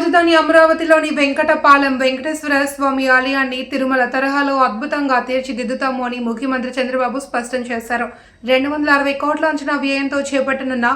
రాజధాని అమరావతిలోని వెంకటపాలెం వెంకటేశ్వర స్వామి ఆలయాన్ని తిరుమల తరహాలో అద్భుతంగా తీర్చిదిద్దుతాము అని ముఖ్యమంత్రి చంద్రబాబు స్పష్టం చేశారు. రెండు వందల అరవై కోట్ల అంచనా వ్యయంతో చేపట్టనున్న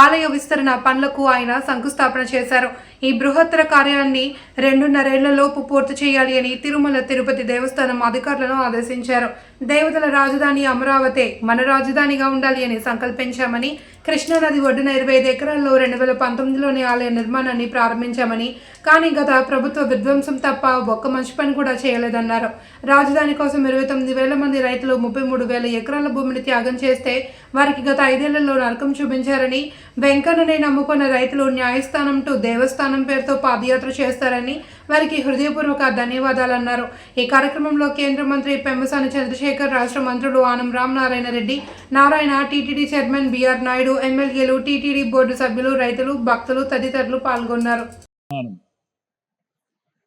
ఆలయ విస్తరణ పనులకు ఆయన శంకుస్థాపన చేశారు. ఈ బృహత్తర కార్యాన్ని రెండున్నరేళ్ళలోపు పూర్తి చేయాలి అని తిరుమల తిరుపతి దేవస్థానం అధికారులను ఆదేశించారు. దేవతల రాజధాని అమరావతి మన రాజధానిగా ఉండాలి అని సంకల్పించామని కృష్ణానది ఒడ్డున ఇరవై ఐదు ఎకరాల్లో రెండు వేల పంతొమ్మిదిలోని ఆలయ నిర్మాణాన్ని ప్రారంభించామని కానీ గత ప్రభుత్వ విధ్వంసం తప్ప ఒక్క మంచి పని కూడా చేయలేదన్నారు. రాజధాని కోసం ఇరవై తొమ్మిది వేల మంది రైతులు ముప్పై మూడు వేల ఎకరాల భూమిని త్యాగం చేస్తే వారికి గత ఐదేళ్ళలో నరకం చూపించారని వెంకన్ననే నమ్ముకున్న రైతులు న్యాయస్థానం టు దేవస్థానం పేరుతో పాదయాత్ర చేస్తారని వారికి హృదయపూర్వక ధన్యవాదాలు అన్నారు. ఈ కార్యక్రమంలో కేంద్ర మంత్రి పెమ్మసాని చంద్రశేఖర్ రాష్ట్ర మంత్రులు Anam Ramanarayana Reddy Narayana TTD chairman BR Naidu ఎమ్మెల్యేలు టీటీడీ బోర్డు సభ్యులు రైతులు భక్తులు తదితరులు పాల్గొన్నారు.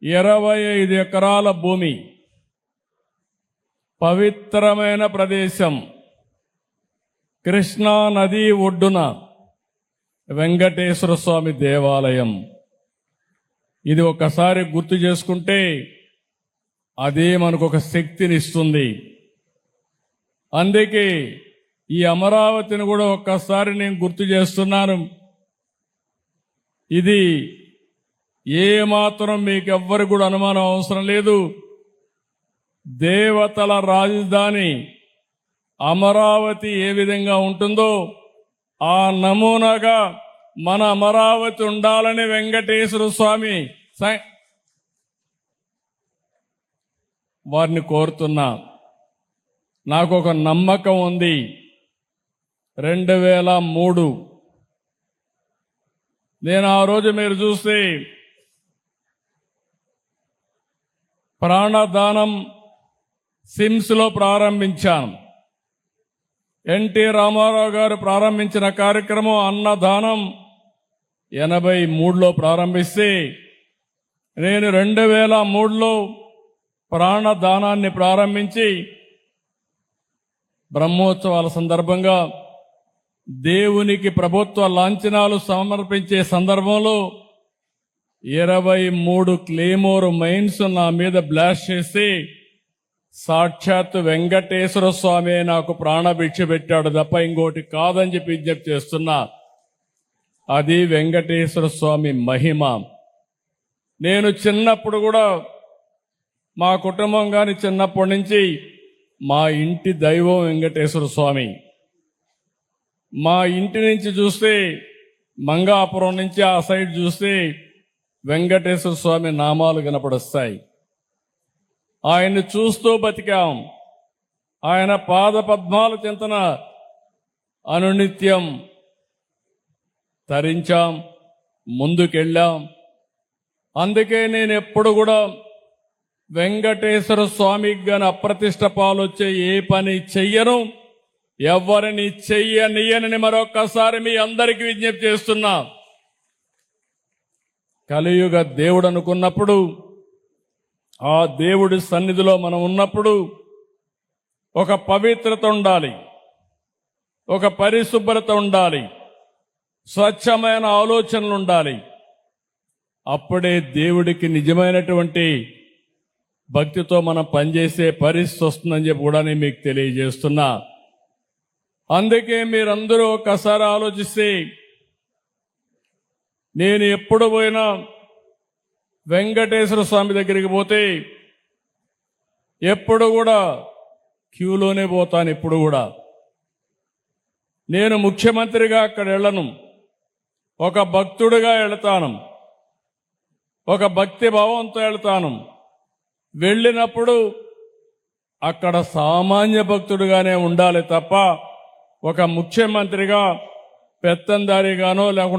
ఇరవై ఐదు ఎకరాల భూమి పవిత్రమైన ప్రదేశం కృష్ణా నది ఒడ్డున వెంకటేశ్వర స్వామి దేవాలయం. ఇది ఒకసారి గుర్తు చేసుకుంటే అదే మనకు ఒక శక్తినిస్తుంది. అందుకే ఈ అమరావతిని కూడా ఒక్కసారి నేను గుర్తు చేస్తున్నాను. ఇది ఏ మాత్రం మీకు ఎవ్వరు కూడా అనుమానం అవసరం లేదు. దేవతల రాజధాని అమరావతి ఏ విధంగా ఉంటుందో ఆ నమూనాగా మన అమరావతి ఉండాలని వెంకటేశ్వర స్వామి వారిని కోరుతున్నా నాకు ఒక నమ్మకం ఉంది. రెండు వేల మూడు. నేను ఆ రోజు మీరు చూస్తే ప్రాణదానం సిమ్స్లో ప్రారంభించాను. ఎన్టీ రామారావు గారు ప్రారంభించిన కార్యక్రమం అన్నదానం ఎనభై మూడులో ప్రారంభిస్తే నేను రెండు వేల మూడులో ప్రాణదానాన్ని ప్రారంభించి బ్రహ్మోత్సవాల సందర్భంగా దేవునికి ప్రభుత్వ లాంఛనాలు సమర్పించే సందర్భంలో ఇరవై మూడు క్లేమోర్ మైన్స్ నా మీద బ్లాస్ట్ చేసి సాక్షాత్ వెంకటేశ్వర స్వామి నాకు ప్రాణభిక్ష పెట్టాడు తప్ప ఇంకోటి కాదని చెప్పి విజ్ఞప్తి చేస్తున్నా. అది వెంకటేశ్వర స్వామి మహిమ. నేను చిన్నప్పుడు కూడా మా కుటుంబం కానీ చిన్నప్పటి నుంచి మా ఇంటి దైవం వెంకటేశ్వర స్వామి. మా ఇంటి నుంచి చూస్తే మంగాపురం నుంచి ఆ సైడ్ చూస్తే వెంకటేశ్వర స్వామి నామాలు కనపడొస్తాయి. ఆయన్ని చూస్తూ బతికాం. ఆయన పాద పద్మాల చింతన అనునిత్యం తరించాం ముందుకెళ్ళాం. అందుకే నేను ఎప్పుడు కూడా వెంకటేశ్వర స్వామికి గాని అప్రతిష్ట పాలొచ్చే ఏ పని చెయ్యను ఎవరిని చెయ్యనియనని మరొక్కసారి మీ అందరికీ విజ్ఞప్తి చేస్తున్నా. కలియుగ దేవుడు అనుకున్నప్పుడు ఆ దేవుడి సన్నిధిలో మనం ఉన్నప్పుడు ఒక పవిత్రత ఉండాలి. ఒక పరిశుభ్రత ఉండాలి. స్వచ్ఛమైన ఆలోచనలు ఉండాలి. అప్పుడే దేవుడికి నిజమైనటువంటి భక్తితో మనం పనిచేసే పరిస్థితి వస్తుందని చెప్పి కూడా నేను మీకు తెలియజేస్తున్నా. అందుకే మీరందరూ ఒకసారి ఆలోచిస్తే నేను ఎప్పుడు పోయినా వెంకటేశ్వర స్వామి దగ్గరికి పోతే ఎప్పుడు కూడా క్యూలోనే పోతాను ఎప్పుడు కూడా. నేను ముఖ్యమంత్రిగా అక్కడ వెళ్ళను ఒక భక్తుడిగా వెళతాను ఒక భక్తి భావంతో వెళతాను వెళ్ళినప్పుడు అక్కడ సామాన్య భక్తుడిగానే ఉండాలి తప్ప ఒక ముఖ్యమంత్రిగా పెత్తందారిగానో లేకుండా